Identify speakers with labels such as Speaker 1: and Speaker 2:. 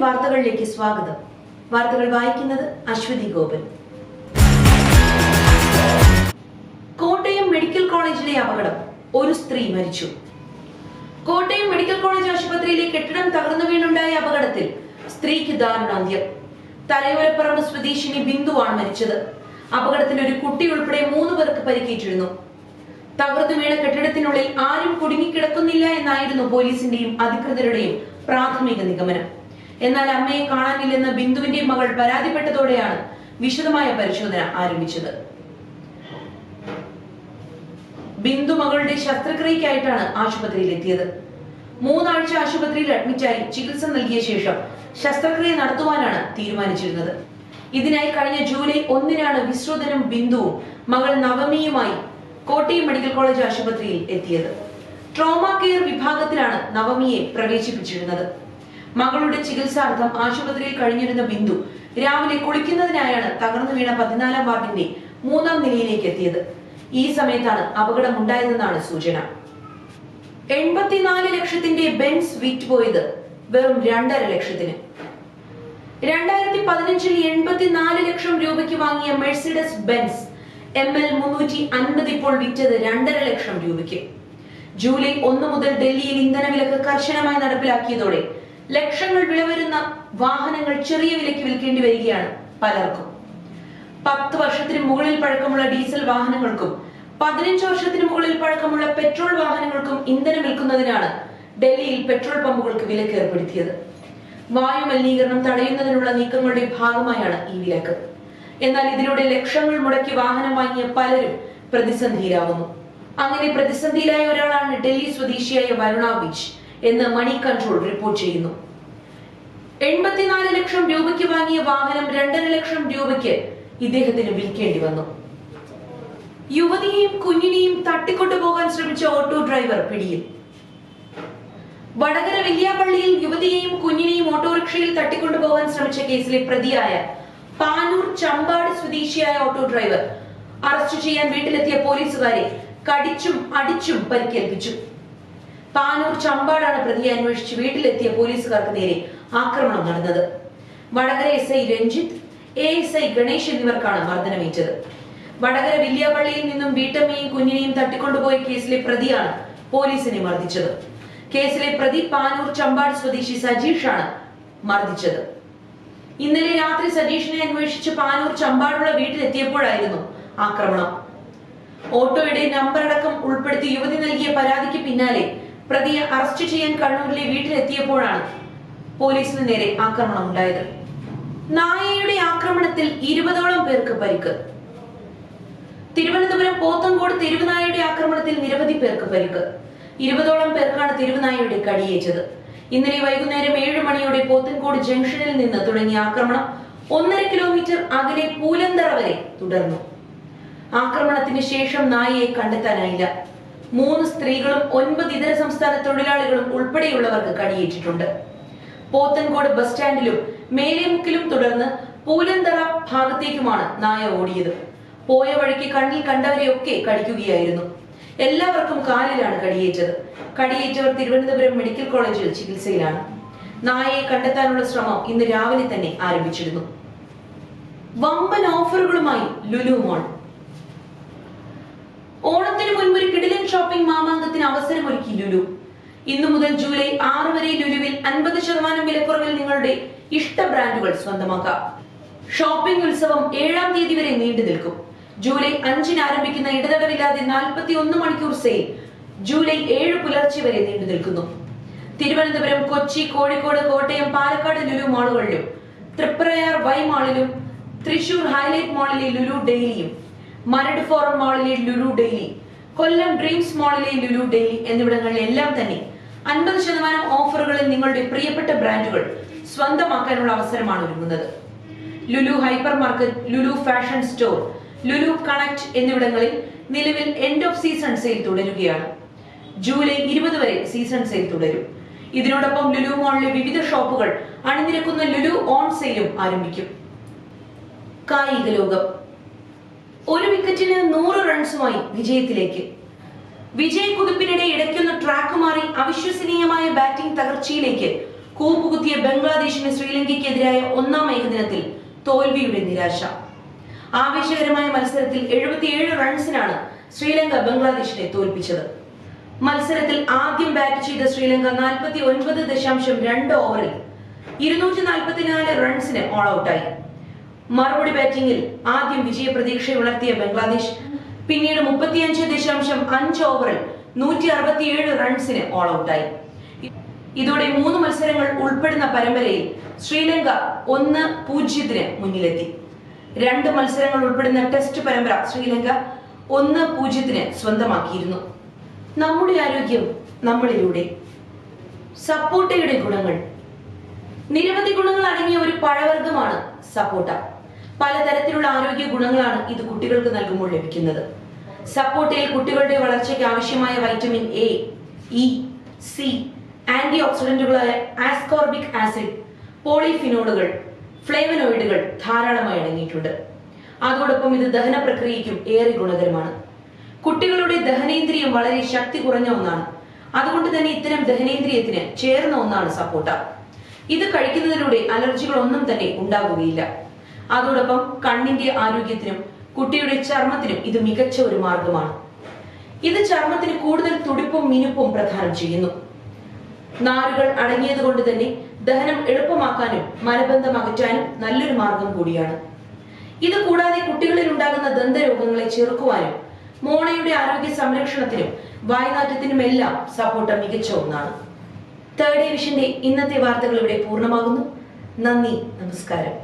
Speaker 1: വാർത്തകളിലേക്ക് സ്വാഗതം. വാർത്തകൾ വായിക്കുന്നത് അശ്വതി ഗോപൻ. കോട്ടയം മെഡിക്കൽ കോളേജിലെ അപകടം. ഒരു സ്ത്രീ മരിച്ചു. കോട്ടയം മെഡിക്കൽ കോളേജ് ആശുപത്രിയിലെ കെട്ടിടം തകർന്നു വീണുണ്ടായ അപകടത്തിൽ സ്ത്രീക്ക് ദാരുണാന്ത്യം. തലയോരപ്പറമ്പ് സ്വദേശിനി ബിന്ദുവാണ് മരിച്ചത്. അപകടത്തിൽ ഒരു കുട്ടി ഉൾപ്പെടെ മൂന്ന് പേർക്ക് പരിക്കേറ്റിരുന്നു. തകർന്നു വീണ കെട്ടിടത്തിനുള്ളിൽ ആരും കുടുങ്ങിക്കിടക്കുന്നില്ല എന്നായിരുന്നു പോലീസിന്റെയും അധികൃതരുടെയും പ്രാഥമിക നിഗമനം. എന്നാൽ അമ്മയെ കാണാനില്ലെന്ന് ബിന്ദുവിന്റെ മകൾ പരാതിപ്പെട്ടതോടെയാണ് വിശദമായ പരിശോധന ആരംഭിച്ചത്. ബിന്ദു മകളുടെ ശസ്ത്രക്രിയയ്ക്കായിട്ടാണ് ആശുപത്രിയിൽ എത്തിയത് മൂന്നാഴ്ച ആശുപത്രിയിൽ അഡ്മിറ്റായി ചികിത്സ നൽകിയ ശേഷം ശസ്ത്രക്രിയ നടത്തുവാനാണ് തീരുമാനിച്ചിരുന്നത്. ഇതിനായി കഴിഞ്ഞ ജൂലൈ ഒന്നിനാണ് വിശ്രുതനും ബിന്ദുവും മകൾ നവമിയുമായി കോട്ടയം മെഡിക്കൽ കോളേജ് ആശുപത്രിയിൽ എത്തിയത്. ട്രോമ കെയർ വിഭാഗത്തിലാണ് നവമിയെ പ്രവേശിപ്പിച്ചിരുന്നത്. മകളുടെ ചികിത്സാർത്ഥം ആശുപത്രിയിൽ കഴിഞ്ഞിരുന്ന ബിന്ദു രാവിലെ കുളിക്കുന്നതിനായാണ് തകർന്നു വീണ പതിനാലാം വാർഡിന്റെ മൂന്നാം നിലയിലേക്ക് എത്തിയത്. ഈ സമയത്താണ് അപകടമുണ്ടായതെന്നാണ് സൂചന. എൺപത്തിനാല് ലക്ഷത്തിന്റെ ബെൻസ് വിറ്റ് പോയത് വെറും രണ്ടര ലക്ഷത്തിന്. രണ്ടായിരത്തി പതിനഞ്ചിൽ എൺപത്തിനാല് ലക്ഷം രൂപയ്ക്ക് വാങ്ങിയ മെഴ്സിഡസ് ബെൻസ് എം എൽ മുന്നൂറ്റി അൻപത് ഇപ്പോൾ വിറ്റത് രണ്ടര ലക്ഷം രൂപയ്ക്ക്. ജൂലൈ ഒന്ന് മുതൽ ഡൽഹിയിൽ ഇന്ധനവിലക്ക് കർശനമായി നടപ്പിലാക്കിയതോടെ ലക്ഷങ്ങൾ വില വരുന്ന വാഹനങ്ങൾ ചെറിയ വിലയ്ക്ക് വിൽക്കേണ്ടി വരികയാണ് പലർക്കും. പത്ത് വർഷത്തിന് മുകളിൽ പഴക്കമുള്ള ഡീസൽ വാഹനങ്ങൾക്കും പതിനഞ്ച് വർഷത്തിന് മുകളിൽ പഴക്കമുള്ള പെട്രോൾ വാഹനങ്ങൾക്കും ഇന്ധനം വിൽക്കുന്നതിനാണ് ഡൽഹിയിൽ പെട്രോൾ പമ്പുകൾക്ക് വിലക്ക് ഏർപ്പെടുത്തിയത്. വായു മലിനീകരണം തടയുന്നതിനുള്ള നീക്കങ്ങളുടെ ഭാഗമായാണ് ഈ വിലക്ക്. എന്നാൽ ഇതിലൂടെ ലക്ഷങ്ങൾ മുടക്കി വാഹനം വാങ്ങിയ പലരും പ്രതിസന്ധിയിലാവുന്നു. അങ്ങനെ പ്രതിസന്ധിയിലായ ഒരാളാണ് ഡൽഹി സ്വദേശിയായ വരുണ വിജ്. എന്ന് മണി കൺട്രോൾ റിപ്പോർട്ട് ചെയ്യുന്നു. എൺപത്തിനാല് ലക്ഷം രൂപയ്ക്ക് വാങ്ങിയ വാഹനം രണ്ടര ലക്ഷം രൂപയ്ക്ക് ഇദ്ദേഹത്തിന് വിൽക്കേണ്ടി വന്നു. യുവതിയെയും കുഞ്ഞിനെയും തട്ടിക്കൊണ്ടുപോകാൻ ശ്രമിച്ച ഓട്ടോ ഡ്രൈവർ പിടിയിൽ. വടകര വില്യാപ്പള്ളിയിൽ യുവതിയെയും കുഞ്ഞിനെയും ഓട്ടോറിക്ഷയിൽ തട്ടിക്കൊണ്ടുപോകാൻ ശ്രമിച്ച കേസിലെ പ്രതിയായ പാനൂർ ചമ്പാട് സ്വദേശിയായ ഓട്ടോ ഡ്രൈവർ അറസ്റ്റ് ചെയ്യാൻ വീട്ടിലെത്തിയ പോലീസുകാരെ കടിച്ചും അടിച്ചും പരിക്കേൽപ്പിച്ചു. പാനൂർ ചമ്പാടാണ് പ്രതിയെ അന്വേഷിച്ച് വീട്ടിലെത്തിയ പോലീസുകാർക്ക് നേരെ ആക്രമണം നടന്നത്. Vadakara S I Ranjith A S I Ganesh എന്നിവർക്കാണ് മർദ്ദനമേറ്റത്. വടകര വില്യാപള്ളിയിൽ നിന്നും വീട്ടമ്മയും കുഞ്ഞിനെയും തട്ടിക്കൊണ്ടുപോയ കേസിലെ പ്രതിയാണ് പോലീസിനെ മർദ്ദിച്ചത്. കേസിലെ പ്രതി പാനൂർ ചമ്പാട് സ്വദേശി സജീഷാണ് മർദ്ദിച്ചത്. ഇന്നലെ രാത്രി സജീഷിനെ അന്വേഷിച്ച് പാനൂർ ചമ്പാടുള്ള വീട്ടിലെത്തിയപ്പോഴായിരുന്നു ആക്രമണം. ഓട്ടോയുടെ നമ്പർ അടക്കം ഉൾപ്പെടുത്തി യുവതി നൽകിയ പരാതിക്ക് പിന്നാലെ പ്രതിയെ അറസ്റ്റ് ചെയ്യാൻ കണ്ണൂരിലെ വീട്ടിലെത്തിയപ്പോഴാണ് പോലീസിന് നേരെ ആക്രമണം ഉണ്ടായത് നായയുടെ ആക്രമണത്തിൽ ഇരുപതോളം പേർക്ക് പരിക്ക്. തിരുവനന്തപുരം പോത്തങ്കോട് തെരുവുനായയുടെ ആക്രമണത്തിൽ നിരവധി പേർക്ക് പരിക്ക്. ഇരുപതോളം പേർക്കാണ് തെരുവുനായയുടെ കടിയേറ്റത്. ഇന്നലെ വൈകുന്നേരം ഏഴ് മണിയോടെ പോത്തൻകോട് ജംഗ്ഷനിൽ നിന്ന് തുടങ്ങിയ ആക്രമണം ഒന്നര കിലോമീറ്റർ അകലെ പൂലന്തറ വരെ തുടർന്നു. ആക്രമണത്തിന് ശേഷം നായയെ കണ്ടെത്താനായില്ല. മൂന്ന് സ്ത്രീകളും ഒൻപത് ഇതര സംസ്ഥാന തൊഴിലാളികളും ഉൾപ്പെടെയുള്ളവർക്ക് കടിയേറ്റിട്ടുണ്ട്. പോത്തൻകോട് ബസ് സ്റ്റാൻഡിലും മേലേമുക്കിലും തുടർന്ന് പൂലന്തറ ഭാഗത്തേക്കുമാണ് നായ ഓടിയത്. പോയ വഴിക്ക് കണ്ണിൽ കണ്ടവരെയൊക്കെ കടിക്കുകയായിരുന്നു. എല്ലാവർക്കും കാലിലാണ് കടിയേറ്റത്. കടിയേറ്റവർ തിരുവനന്തപുരം മെഡിക്കൽ കോളേജിൽ ചികിത്സയിലാണ്. നായയെ കണ്ടെത്താനുള്ള ശ്രമം ഇന്ന് രാവിലെ തന്നെ ആരംഭിച്ചിരുന്നു. വമ്പൻ ഓഫറുകളുമായി ലുലു മോൾ. ഓണത്തിന് മുൻപ് ഒരു കിടിലൻ ഷോപ്പിംഗ് മാമാങ്കത്തിന് അവസരമൊരുക്കി ലുലു. ഇന്നു മുതൽ ജൂലൈ ആറ് വരെ ലുലുവിൽ അൻപത് ശതമാനം വിലക്കുറവിൽ നിങ്ങളുടെ ഇഷ്ട ബ്രാൻഡുകൾ സ്വന്തമാക്കാം. ഷോപ്പിംഗ് ഉത്സവം ഏഴാം തീയതി വരെ നീണ്ടു നിൽക്കും. ജൂലൈ അഞ്ചിന് ആരംഭിക്കുന്ന ഇടതടവില്ലാതെ നാൽപ്പത്തി ഒന്ന് മണിക്കൂർ സെയിൽ ജൂലൈ ഏഴ് പുലർച്ചെ വരെ നീണ്ടു നിൽക്കുന്നു. തിരുവനന്തപുരം കൊച്ചി കോഴിക്കോട് കോട്ടയം പാലക്കാട് ലുലു മാളുകളിലും തൃപ്രയാർ വൈ മാളിലും തൃശൂർ ഹൈലൈറ്റ് മാളിലെ ലുലു ഡെയിലിയും മരട് ഫോറം മാളിലെ ലുലു ഡെയിലി കൊല്ലം ഡ്രീംസ് മാളിലെ ലുലു ഡെയിലി എന്നിവിടങ്ങളിലെല്ലാം തന്നെ അൻപത് ശതമാനം ഓഫറുകളിൽ നിങ്ങളുടെ പ്രിയപ്പെട്ട ബ്രാൻഡുകൾ സ്വന്തമാക്കാനുള്ള അവസരമാണ് ഒരുങ്ങുന്നത്. Lulu hyper market Lulu fashion store Lulu connect എന്നിവിടങ്ങളിൽ നിലവിൽ എൻഡ് ഓഫ് സീസൺ സെയിൽ തുടരുകയാണ്. ജൂലൈ ഇരുപത് വരെ സീസൺ സെയിൽ തുടരും. ഇതിനോടൊപ്പം ലുലു മോളിലെ വിവിധ ഷോപ്പുകൾ അണിനിരക്കുന്ന ലുലു ഓൺ സെയിലും ആരംഭിക്കും. കായിക ലോകം. ഒരു വിക്കറ്റിന് നൂറ് റൺസുമായി വിജയത്തിലേക്ക്. വിജയ കുതിപ്പിനിടെ ഇടയ്ക്കൊന്ന് ട്രാക്ക് മാറി അവിശ്വസനീയമായ ബാറ്റിംഗ് തകർച്ചയിലേക്ക് കൂപ്പുകുത്തിയ ബംഗ്ലാദേശിന് ശ്രീലങ്കയ്ക്കെതിരായ ഒന്നാം ഏകദിനത്തിൽ തോൽവിയുടെ നിരാശ. ആവേശകരമായ മത്സരത്തിൽ എഴുപത്തിയേഴ് റൺസിനാണ് ശ്രീലങ്ക ബംഗ്ലാദേശിനെ തോൽപ്പിച്ചത്. മത്സരത്തിൽ ആദ്യം ബാറ്റ് ചെയ്ത ശ്രീലങ്ക നാൽപ്പത്തി ഒൻപത് ദശാംശം രണ്ട് ഓവറിൽ ഇരുന്നൂറ്റി നാൽപ്പത്തിനാല് റൺസിന് ഓൾ ഔട്ടായി മറുപടി ബാറ്റിംഗിൽ ആദ്യം വിജയ പ്രതീക്ഷ ഉണർത്തിയ ബംഗ്ലാദേശ്. പിന്നീട് മുപ്പത്തിയഞ്ച് ദശാംശം അഞ്ച് ഓവറിൽ നൂറ്റി അറുപത്തിയേഴ് റൺസിന് ഓൾ ഔട്ടായി ഇതോടെ മൂന്ന് മത്സരങ്ങൾ ഉൾപ്പെടുന്ന പരമ്പരയിൽ ശ്രീലങ്ക ഒന്ന് പൂജ്യത്തിന് മുന്നിലെത്തി. രണ്ട് മത്സരങ്ങൾ ഉൾപ്പെടുന്ന ടെസ്റ്റ് പരമ്പര ശ്രീലങ്ക ഒന്ന് പൂജ്യത്തിന് സ്വന്തമാക്കിയിരുന്നു. നമ്മുടെ ആരോഗ്യം നമ്മളിലൂടെ. സപ്പോട്ടയുടെ ഗുണങ്ങൾ. നിരവധി ഗുണങ്ങൾ അടങ്ങിയ ഒരു പഴവർഗമാണ് സപ്പോട്ട പലതരത്തിലുള്ള ആരോഗ്യ ഗുണങ്ങളാണ് ഇത് കുട്ടികൾക്ക് നൽകുമ്പോൾ ലഭിക്കുന്നത്. സപ്പോർട്ടയിൽ കുട്ടികളുടെ വളർച്ചയ്ക്ക് ആവശ്യമായ vitamin A E C anti ഓക്സിഡന്റുകളായ ascorbic acid പോളിഫിനോളുകൾ ഫ്ലേവനോയിഡുകൾ ധാരാളമായി അടങ്ങിയിട്ടുണ്ട്. അതോടൊപ്പം ഇത് ദഹന പ്രക്രിയയ്ക്കും ഏറെ ഗുണകരമാണ്. കുട്ടികളുടെ ദഹനേന്ദ്രിയം വളരെ ശക്തി കുറഞ്ഞ ഒന്നാണ്. അതുകൊണ്ട് തന്നെ ഇത്തരം ദഹനേന്ദ്രിയത്തിന് ചേർന്ന ഒന്നാണ് സപ്പോട്ട ഇത് കഴിക്കുന്നതിലൂടെ അലർജികൾ ഒന്നും തന്നെ ഉണ്ടാകുകയില്ല അതോടൊപ്പം കണ്ണിന്റെ ആരോഗ്യത്തിനും കുട്ടിയുടെ ചർമ്മത്തിനും ഇത് മികച്ച ഒരു മാർഗമാണ്. ഇത് ചർമ്മത്തിന് കൂടുതൽ തുടിപ്പും മിനുപ്പും പ്രദാനം ചെയ്യുന്നു. നാരുകൾ അടങ്ങിയത് കൊണ്ട് തന്നെ ദഹനം എളുപ്പമാക്കാനും മലബന്ധം അകറ്റാനും നല്ലൊരു മാർഗം കൂടിയാണ്. ഇത് കൂടാതെ കുട്ടികളിൽ ഉണ്ടാകുന്ന ദന്തരോഗങ്ങളെ ചെറുക്കുവാനും മോണയുടെ ആരോഗ്യ സംരക്ഷണത്തിനും വായനാറ്റത്തിനുമെല്ലാം സപ്പോർട്ട മികച്ച ഒന്നാണ്. തേർഡ് ഡിവിഷന്റെ ഇന്നത്തെ വാർത്തകൾ ഇവിടെ പൂർണമാകുന്നു. നന്ദി നമസ്കാരം.